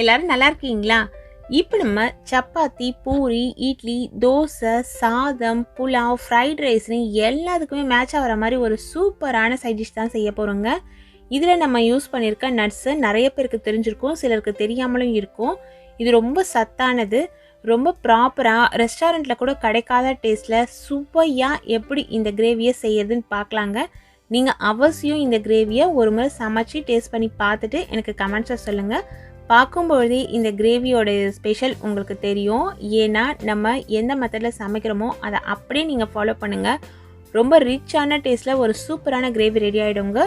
எல்லாரும் நல்லா இருக்கீங்களா? இப்போ நம்ம சப்பாத்தி பூரி இட்லி தோசை சாதம் புலாவ் ஃப்ரைட் ரைஸ்னு எல்லாத்துக்குமே மேட்ச் ஆகிற மாதிரி ஒரு சூப்பரான சைட் டிஷ் தான் செய்ய போகிறோங்க இதில் நம்ம யூஸ் பண்ணியிருக்க நட்ஸு நிறைய பேருக்கு தெரிஞ்சிருக்கும் சிலருக்கு தெரியாமலும் இருக்கும். இது ரொம்ப சத்தானது ரொம்ப ப்ராப்பராக ரெஸ்டாரண்ட்டில் கூட கிடைக்காத டேஸ்ட்டில் சுவையாக எப்படி இந்த கிரேவியை செய்யறதுன்னு பார்க்கலாங்க நீங்கள் அவசியம் இந்த கிரேவியை ஒரு முறை சமைச்சு டேஸ்ட் பண்ணி பார்த்துட்டு எனக்கு கமெண்ட்ஸை சொல்லுங்கள் பார்க்கும்பொழுதே இந்த கிரேவியோட ஸ்பெஷல் உங்களுக்கு தெரியும். ஏன்னா நம்ம எந்த மெத்தடில் சமைக்கிறோமோ அதை அப்படியே நீங்கள் ஃபாலோ பண்ணுங்கள் ரொம்ப ரிச்சான டேஸ்ட்டில் ஒரு சூப்பரான கிரேவி ரெடி ஆகிடுங்க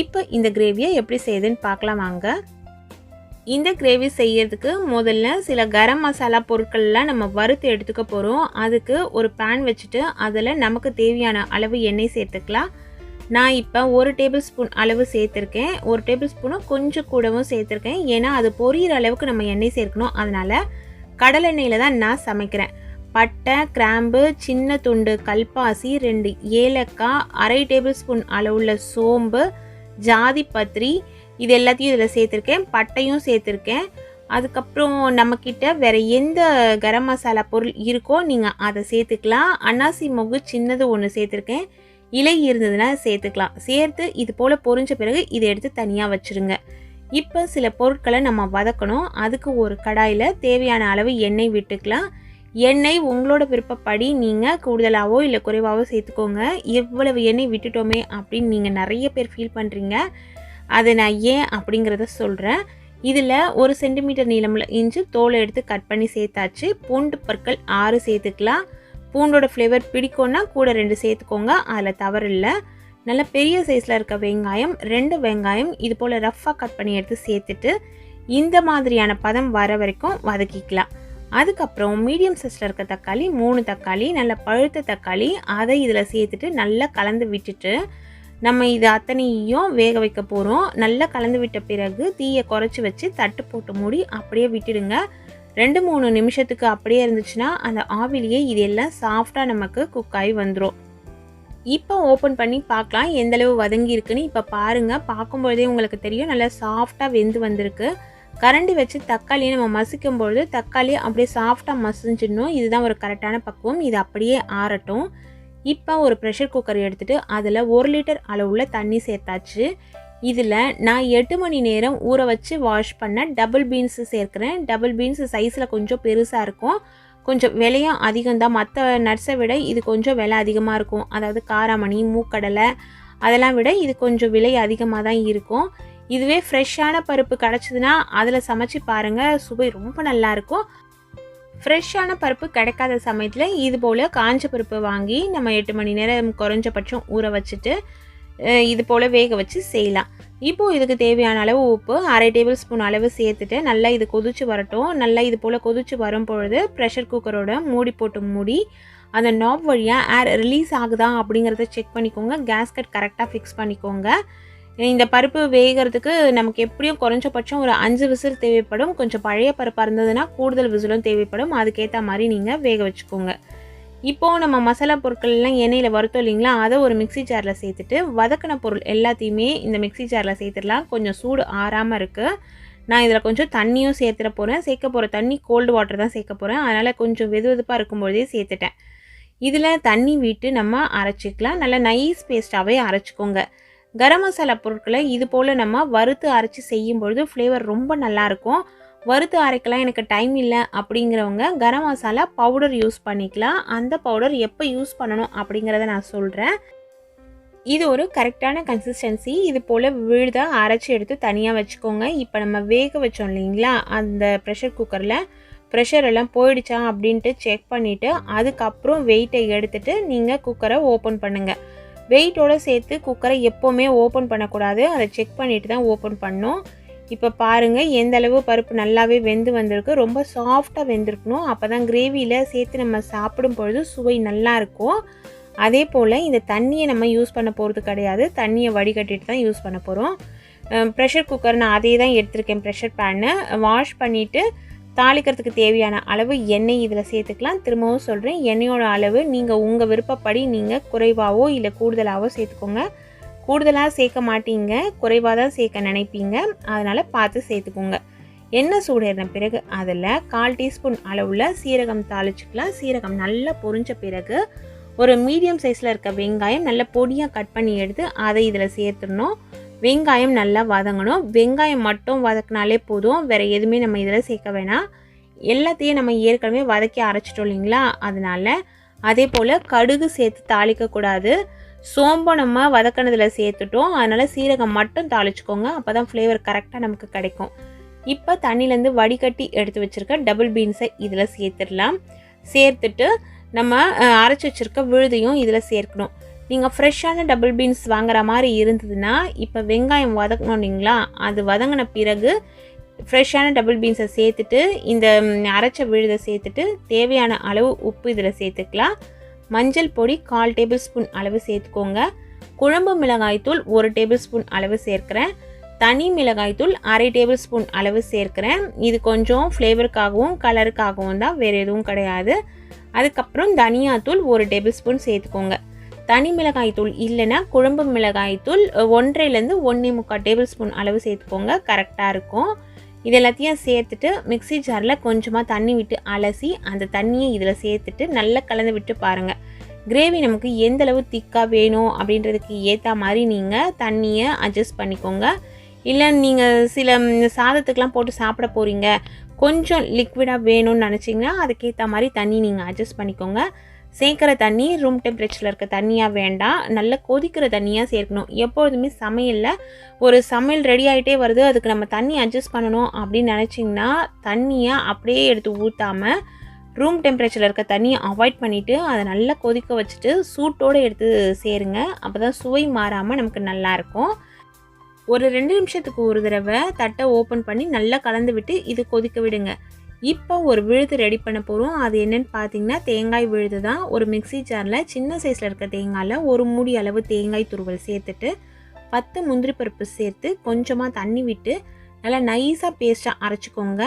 இப்போ இந்த கிரேவியை எப்படி செய்யுதுன்னு பார்க்கலாம் வாங்க. இந்த கிரேவி செய்யறதுக்கு முதல்ல சில கரம் மசாலா பொருட்கள்லாம் நம்ம வறுத்து எடுத்துக்க போகிறோம் அதுக்கு ஒரு பேன் வச்சுட்டு அதில் நமக்கு தேவையான அளவு எண்ணெய் சேர்த்துக்கலாம். நான் இப்போ ஒரு டேபிள் ஸ்பூன் அளவு சேர்த்துருக்கேன். ஒரு டேபிள் ஸ்பூனும் கொஞ்சம் கூடவும் சேர்த்துருக்கேன். ஏன்னா அது பொரியிற அளவுக்கு நம்ம எண்ணெய் சேர்க்கணும். அதனால் கடலெண்ணெயில் தான் நான் சமைக்கிறேன். பட்டை கிராம்பு சின்ன துண்டு கல்பாசி ரெண்டு ஏலக்காய் அரை டேபிள் ஸ்பூன் அளவுள்ள சோம்பு ஜாதி பத்திரி இது எல்லாத்தையும் இதில் சேர்த்துருக்கேன். பட்டையும் சேர்த்துருக்கேன். அதுக்கப்புறம் நம்மக்கிட்ட வேறு எந்த கரம் மசாலா பொருள் இருக்கோ நீங்கள் அதை சேர்த்துக்கலாம். அன்னாசி மொகு சின்னது ஒன்று சேர்த்துருக்கேன். இலை இருந்ததுன்னா சேர்த்துக்கலாம். சேர்த்து இது போல் பொரிஞ்ச பிறகு இதை எடுத்து தனியாக வச்சுருங்க. இப்போ சில பொருட்களை நம்ம வதக்கணும். அதுக்கு ஒரு கடாயில் தேவையான அளவு எண்ணெய் விட்டுக்கலாம். எண்ணெய் உங்களோட விருப்பப்படி நீங்கள் கூடுதலாகவோ இல்லை குறைவாகவோ சேர்த்துக்கோங்க. எவ்வளவு எண்ணெய் விட்டுட்டோமே அப்படின்னு நீங்கள் நிறைய பேர் ஃபீல் பண்ணுறீங்க அதை நான் ஏன் அப்படிங்கிறத சொல்கிறேன் இதில் ஒரு சென்டிமீட்டர் நீளமில் இஞ்சி தோலை எடுத்து கட் பண்ணி சேர்த்தாச்சு. பூண்டு பற்கள் ஆறு சேர்த்துக்கலாம். பூண்டோட ஃப்ளேவர் பிடிக்கும்னா கூட ரெண்டு சேர்த்துக்கோங்க. அதில் தவறில்லை நல்ல பெரிய சைஸில் இருக்க வெங்காயம் ரெண்டு வெங்காயம் இது போல் ரஃப்பாக கட் பண்ணி எடுத்து சேர்த்துட்டு இந்த மாதிரியான பதம் வர வரைக்கும் வதக்கிக்கலாம். அதுக்கப்புறம் மீடியம் சைஸில் இருக்க தக்காளி மூணு தக்காளி நல்ல பழுத்த தக்காளி அதை இதில் சேர்த்துட்டு நல்லா கலந்து விட்டுட்டு நம்ம இது அத்தனையும் வேக வைக்க போகிறோம் நல்லா கலந்து விட்ட பிறகு தீயை குறைச்சி வச்சு தட்டு போட்டு மூடி அப்படியே விட்டுடுங்க. ரெண்டு மூணு நிமிஷத்துக்கு அப்படியே இருந்துச்சுன்னா அந்த ஆவிலேயே இது எல்லாம் சாஃப்டாக நமக்கு குக் ஆகி வந்துடும் இப்போ ஓப்பன் பண்ணி பார்க்கலாம் எந்தளவு வதங்கி இருக்குன்னு. இப்போ பாருங்கள் பார்க்கும்பொழுதே உங்களுக்கு தெரியும் நல்லா சாஃப்டாக வெந்து வந்திருக்கு. கரண்டி வச்சு தக்காளியை நம்ம மசிக்கும் பொழுது தக்காளி அப்படியே சாஃப்டாக மசிஞ்சிடணும். இதுதான் ஒரு கரெக்டான பக்குவம். இது அப்படியே ஆறட்டும். இப்போ ஒரு ப்ரெஷர் குக்கர் எடுத்துகிட்டு அதில் ஒரு லிட்டர் அளவுள்ள தண்ணி சேர்த்தாச்சு. இதில் நான் எட்டு மணி நேரம் ஊற வச்சு வாஷ் பண்ண டபுள் பீன்ஸு சேர்க்குறேன். டபுள் பீன்ஸ் சைஸில் கொஞ்சம் பெருசாக இருக்கும். கொஞ்சம் விலையும் அதிகம்தான் மற்ற நட்ஸை விட இது கொஞ்சம் விலை அதிகமாக இருக்கும். அதாவது காராமணி மூக்கடலை அதெல்லாம் விட இது கொஞ்சம் விலை அதிகமாக தான் இருக்கும். இதுவே ஃப்ரெஷ்ஷான பருப்பு கிடச்சிதுன்னா அதில் சமைச்சு பாருங்கள் சுவை ரொம்ப நல்லாயிருக்கும் ஃப்ரெஷ்ஷான பருப்பு கிடைக்காத சமயத்தில் இது போல் காஞ்ச பருப்பு வாங்கி நம்ம எட்டு மணி நேரம் குறைஞ்சபட்சம் ஊற வச்சுட்டு இது போல் வேக வச்சு செய்யலாம். இப்போது இதுக்கு தேவையான அளவு உப்பு அரை டேபிள் ஸ்பூன் அளவு சேர்த்துட்டு நல்லா இது கொதிச்சு வரட்டும். நல்லா இது போல் கொதிச்சு வரும் பொழுது ப்ரெஷர் குக்கரோட மூடி போட்டு மூடி அந்த நாப் வழியாக ஏர் ரிலீஸ் ஆகுதா அப்படிங்கிறத செக் பண்ணிக்கோங்க. கேஸ்கட் கரெக்டாக ஃபிக்ஸ் பண்ணிக்கோங்க. இந்த பருப்பு வேகிறதுக்கு நமக்கு எப்படியும் குறைஞ்சபட்சம் ஒரு அஞ்சு விசில் தேவைப்படும். கொஞ்சம் பழைய பருப்பாக இருந்ததுன்னா கூடுதல் விசிலும் தேவைப்படும். அதுக்கேற்ற மாதிரி நீங்கள் வேக வச்சுக்கோங்க. இப்போது நம்ம மசாலா பொருட்கள்லாம் எண்ணெயில் வறுத்தோம் இல்லைங்களா அதை ஒரு மிக்சி ஜாரில் சேர்த்துட்டு வதக்கின பொருள் எல்லாத்தையுமே இந்த மிக்சி ஜாரில் சேர்த்துடலாம். கொஞ்சம் சூடு ஆறாமல் இருக்குது நான் இதில் கொஞ்சம் தண்ணியும் சேர்த்துட போகிறேன் சேர்க்க போகிற தண்ணி கோல்டு வாட்டர் தான் சேர்க்க போகிறேன் அதனால் கொஞ்சம் வெது வெதுப்பாக இருக்கும்பொழுதே சேர்த்துட்டேன். இதில் தண்ணி விட்டு நம்ம அரைச்சிக்கலாம். நல்லா நைஸ் பேஸ்ட்டாகவே அரைச்சிக்கோங்க. கரம் மசாலா பொருட்களை இது போல் நம்ம வறுத்து அரைச்சி செய்யும்பொழுது ஃப்ளேவர் ரொம்ப நல்லாயிருக்கும் வறுத்து அரைக்கலாம் எனக்கு டைம் இல்லை அப்படிங்கிறவங்க கரம் மசாலா பவுடர் யூஸ் பண்ணிக்கலாம். அந்த பவுடர் எப்போ யூஸ் பண்ணணும் அப்படிங்கிறத நான் சொல்கிறேன் இது ஒரு கரெக்டான கன்சிஸ்டன்சி இது போல் விழுதாக அரைச்சி எடுத்து தனியாக வச்சுக்கோங்க. இப்போ நம்ம வேக வச்சோம் இல்லைங்களா? அந்த ப்ரெஷர் குக்கரில் ப்ரெஷர் எல்லாம் போயிடுச்சா அப்படின்ட்டு செக் பண்ணிவிட்டு அதுக்கப்புறம் வெயிட்டை எடுத்துகிட்டு நீங்கள் குக்கரை ஓப்பன் பண்ணுங்கள் வெயிட்டோடு சேர்த்து குக்கரை எப்போவுமே ஓப்பன் பண்ணக்கூடாது. அதை செக் பண்ணிவிட்டு தான் ஓப்பன் பண்ணணும் இப்போ பாருங்கள் எந்த அளவு பருப்பு நல்லாவே வெந்து வந்திருக்கு. ரொம்ப சாஃப்டாக வெந்திருக்கணும். அப்போ தான் கிரேவியில் சேர்த்து நம்ம சாப்பிடும் பொழுது சுவை நல்லாயிருக்கும் அதே போல் இந்த தண்ணியை நம்ம யூஸ் பண்ண போகிறது கிடையாது. தண்ணியை வடிகட்டிட்டு தான் யூஸ் பண்ண போகிறோம் ப்ரெஷர் குக்கர் நான் அதே தான் எடுத்திருக்கேன் ப்ரெஷர் பேனை வாஷ் பண்ணிவிட்டு தாளிக்கிறதுக்கு தேவையான அளவு எண்ணெய் இதில் சேர்த்துக்கலாம். திரும்பவும் சொல்கிறேன் எண்ணெயோட அளவு நீங்கள் உங்கள் விருப்பப்படி நீங்கள் குறைவாகவோ இல்லை கூடுதலாகவோ சேர்த்துக்கோங்க. கூடுதலாக சேர்க்க மாட்டீங்க குறைவாக தான் சேர்க்க நினைப்பீங்க. அதனால் பார்த்து சேர்த்துக்கோங்க. எண்ணெய் சூடேறின பிறகு அதில் கால் டீஸ்பூன் அளவில் சீரகம் தாளிச்சுக்கலாம். சீரகம் நல்லா பொரிஞ்ச பிறகு ஒரு மீடியம் சைஸில் இருக்க வெங்காயம் நல்லா பொடியாக கட் பண்ணி எடுத்து அதை இதில் சேர்த்துடணும். வெங்காயம் நல்லா வதங்கணும். வெங்காயம் மட்டும் வதக்கினாலே போதும். வேறு எதுவுமே நம்ம இதில் சேர்க்க வேணாம். எல்லாத்தையும் நம்ம ஏற்கனவே வதக்கி அரைச்சிட்டோம் இல்லைங்களா? அதனால் அதே போல் கடுகு சேர்த்து தாளிக்கக்கூடாது. சோம்பை நம்ம வதக்கினதில் சேர்த்துட்டோம். அதனால் சீரகம் மட்டும் தாளிச்சுக்கோங்க. அப்போ தான் ஃப்ளேவர் கரெக்டாக நமக்கு கிடைக்கும். இப்போ தண்ணியிலேருந்து வடிகட்டி எடுத்து வச்சுருக்க டபுள் பீன்ஸை இதில் சேர்த்துடலாம். சேர்த்துட்டு நம்ம அரைச்சி வச்சுருக்க விழுதையும் இதில் சேர்க்கணும். நீங்கள் ஃப்ரெஷ்ஷான டபுள் பீன்ஸ் வாங்குற மாதிரி இருந்ததுன்னா இப்போ வெங்காயம் வதக்கணும் இல்லைங்களா? அது வதங்கின பிறகு ஃப்ரெஷ்ஷான டபுள் பீன்ஸை சேர்த்துட்டு இந்த அரைச்ச விழுதை சேர்த்துட்டு தேவையான அளவு உப்பு இதில் சேர்த்துக்கலாம். மஞ்சள் பொடி கால் டேபிள் ஸ்பூன் அளவு சேர்த்துக்கோங்க. குழம்பு மிளகாய்த்தூள் ஒரு டேபிள் ஸ்பூன் அளவு சேர்க்குறேன். தனி மிளகாய்த்தூள் அரை டேபிள் ஸ்பூன் அளவு சேர்க்குறேன். இது கொஞ்சம் ஃப்ளேவருக்காகவும் கலருக்காகவும் தான் வேறு எதுவும் கிடையாது. அதுக்கப்புறம் தனியாத்தூள் ஒரு டேபிள் ஸ்பூன் சேர்த்துக்கோங்க. தனி மிளகாய்த்தூள் இல்லைன்னா குழம்பு மிளகாய்த்தூள் ஒன்றையிலேருந்து ஒன்றே முக்கால் டேபிள் ஸ்பூன் அளவு சேர்த்துக்கோங்க. கரெக்டாக இருக்கும். இது எல்லாத்தையும் சேர்த்துட்டு மிக்ஸி ஜாரில் கொஞ்சமாக தண்ணி விட்டு அலசி அந்த தண்ணியை இதில் சேர்த்துட்டு நல்லா கலந்து விட்டு பாருங்கள் கிரேவி நமக்கு எந்தளவு திக்காக வேணும் அப்படின்றதுக்கு ஏற்ற மாதிரி நீங்கள் தண்ணியை அட்ஜஸ்ட் பண்ணிக்கோங்க. இல்லை நீங்கள் சில சாதத்துக்கெலாம் போட்டு சாப்பிட போகிறீங்க கொஞ்சம் லிக்விடாக வேணும்னு நினச்சிங்கன்னா அதுக்கேற்ற மாதிரி தண்ணி நீங்கள் அட்ஜஸ்ட் பண்ணிக்கோங்க. சேர்க்குற தண்ணி ரூம் டெம்பரேச்சரில் இருக்க தண்ணியாக வேண்டாம். நல்லா கொதிக்கிற தண்ணியாக சேர்க்கணும். எப்பொழுதுமே சமையலில் ஒரு சமையல் ரெடி ஆகிட்டே வருது. அதுக்கு நம்ம தண்ணி அட்ஜஸ்ட் பண்ணணும் அப்படின்னு நினச்சிங்கன்னா தண்ணியை அப்படியே எடுத்து ஊற்றாமல் ரூம் டெம்பரேச்சரில் இருக்க தண்ணியை அவாய்ட் பண்ணிவிட்டு அதை நல்லா கொதிக்க வச்சுட்டு சூட்டோடு எடுத்து சேருங்க. அப்போ தான் சுவை மாறாமல் நமக்கு நல்லாயிருக்கும் ஒரு ரெண்டு நிமிஷத்துக்கு ஒரு தடவை தட்டை ஓப்பன் பண்ணி நல்லா கலந்து விட்டு இது கொதிக்க விடுங்க. இப்போ ஒரு விழுது ரெடி பண்ண போகிறோம் அது என்னென்னு பார்த்தீங்கன்னா தேங்காய் விழுது தான். ஒரு மிக்ஸி ஜாரில் சின்ன சைஸில் இருக்க தேங்காயில் ஒரு மூடி அளவு தேங்காய் துருவல் சேர்த்துட்டு பத்து முந்திரி பருப்பு சேர்த்து கொஞ்சமாக தண்ணி விட்டு நல்லா நைஸாக பேஸ்ட்டாக அரைச்சிக்கோங்க.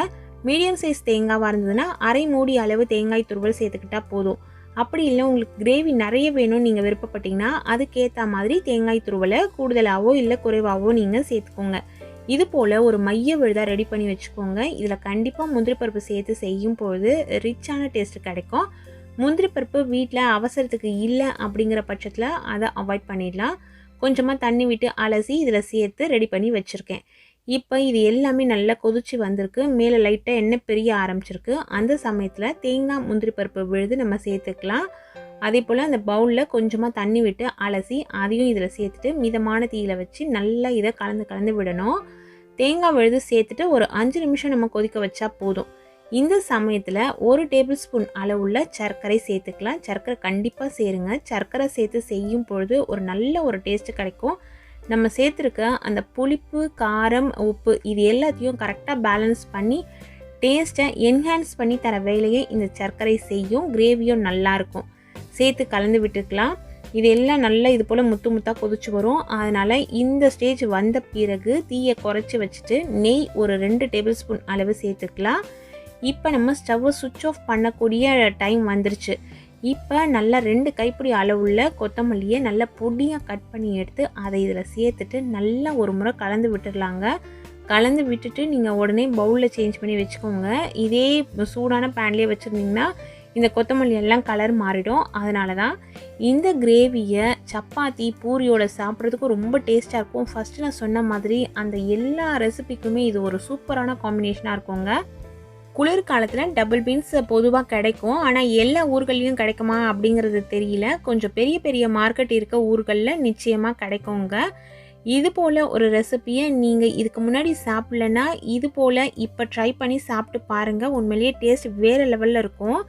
மீடியம் சைஸ் தேங்காவாக இருந்ததுன்னா அரை மூடி அளவு தேங்காய் துருவல் சேர்த்துக்கிட்டா போதும். அப்படி இல்லை உங்களுக்கு கிரேவி நிறைய வேணும்னு நீங்கள் விருப்பப்பட்டீங்கன்னா அதுக்கேற்ற மாதிரி தேங்காய் துருவலை கூடுதலாகவோ இல்லை குறைவாகவோ நீங்கள் சேர்த்துக்கோங்க. இது போல் ஒரு மைய விழுதாக ரெடி பண்ணி வச்சுக்கோங்க. இதில் கண்டிப்பாக முந்திரி பருப்பு சேர்த்து செய்யும் பொழுது ரிச்சான டேஸ்ட் கிடைக்கும். முந்திரி பருப்பு வீட்டில் அவசரத்துக்கு இல்லை அப்படிங்கிற பட்சத்தில் அதை அவாய்ட் பண்ணிடலாம். கொஞ்சமாக தண்ணி விட்டு அலசி இதில் சேர்த்து ரெடி பண்ணி வச்சுருக்கேன். இப்போ இது எல்லாமே நல்லா கொதிச்சு வந்திருக்கு. மேலே லைட்டாக எண்ணெய் பெரிய ஆரம்பிச்சிருக்கு. அந்த சமயத்தில் தேங்காய் முந்திரி பருப்பு விழுது நம்ம சேர்த்துக்கலாம். அதே போல் அந்த பவுலில் கொஞ்சமாக தண்ணி விட்டு அலசி அதையும் இதில் சேர்த்துட்டு மிதமான தீயில வச்சு நல்லா இதை கலந்து கலந்து விடணும். தேங்காய் விழுது சேர்த்துட்டு ஒரு அஞ்சு நிமிஷம் நம்ம கொதிக்க வச்சா போதும். இந்த சமயத்தில் ஒரு டேபிள் ஸ்பூன் அளவுள்ள சர்க்கரை சேர்த்துக்கலாம். சர்க்கரை கண்டிப்பாக சேருங்க. சர்க்கரை சேர்த்து செய்யும் பொழுது ஒரு நல்ல ஒரு டேஸ்ட்டு கிடைக்கும். நம்ம சேர்த்துருக்க அந்த புளிப்பு காரம் உப்பு இது எல்லாத்தையும் கரெக்டாக பேலன்ஸ் பண்ணி டேஸ்ட்டை என்ஹான்ஸ் பண்ணி தர வேலையை இந்த சர்க்கரை செய்யும். கிரேவியும் நல்லாயிருக்கும் சேர்த்து கலந்து விட்டுக்கலாம். இது எல்லாம் நல்லா இது போல் முத்து முத்தாக கொதிச்சு வரும். அதனால் இந்த ஸ்டேஜ் வந்த பிறகு தீயை குறைச்சி வச்சுட்டு நெய் ஒரு ரெண்டு டேபிள் ஸ்பூன் அளவு சேர்த்துக்கலாம். இப்போ நம்ம ஸ்டவ்வை சுவிட்ச் ஆஃப் பண்ணக்கூடிய டைம் வந்துருச்சு. இப்போ நல்லா ரெண்டு கைப்பிடி அளவுள்ள கொத்தமல்லியை நல்லா பொடியாக கட் பண்ணி எடுத்து அதை இதில் சேர்த்துட்டு நல்லா ஒரு முறை கலந்து விட்டுடலாங்க. கலந்து விட்டுட்டு நீங்கள் உடனே பவுலில் சேஞ்ச் பண்ணி வச்சுக்கோங்க. இதே சூடான பேன்லேயே வச்சுருந்தீங்கன்னா இந்த கொத்தமல்லி எல்லாம் கலர் மாறிடும். அதனால தான் இந்த கிரேவியை சப்பாத்தி பூரியோட சாப்பிட்றதுக்கு ரொம்ப டேஸ்ட்டாக இருக்கும். ஃபஸ்ட்டு நான் சொன்ன மாதிரி அந்த எல்லா ரெசிபிக்குமே இது ஒரு சூப்பரான காம்பினேஷனாக இருக்குங்க. குளிர்காலத்தில் டபுள் பீன்ஸ் பொதுவாக கிடைக்கும். ஆனால் எல்லா ஊர்கள்லேயும் கிடைக்குமா அப்படிங்கிறது தெரியல. கொஞ்சம் பெரிய பெரிய மார்க்கெட் இருக்க ஊர்களில் நிச்சயமாக கிடைக்குங்க. இது போல் ஒரு ரெசிப்பியை நீங்கள் இதுக்கு முன்னாடி சாப்பிட்லன்னா இது போல் இப்போ ட்ரை பண்ணி சாப்பிட்டு பாருங்கள் உண்மையிலேயே டேஸ்ட் வேறு லெவலில் இருக்கும்.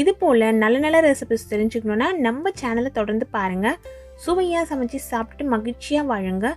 இது போல் நல்ல நல்ல ரெசிபிஸ் தெரிஞ்சுக்கணுன்னா நம்ம சேனலை தொடர்ந்து பாருங்கள் சுவையாக சமைச்சு சாப்பிட்டு மகிழ்ச்சியாக வாழுங்கள்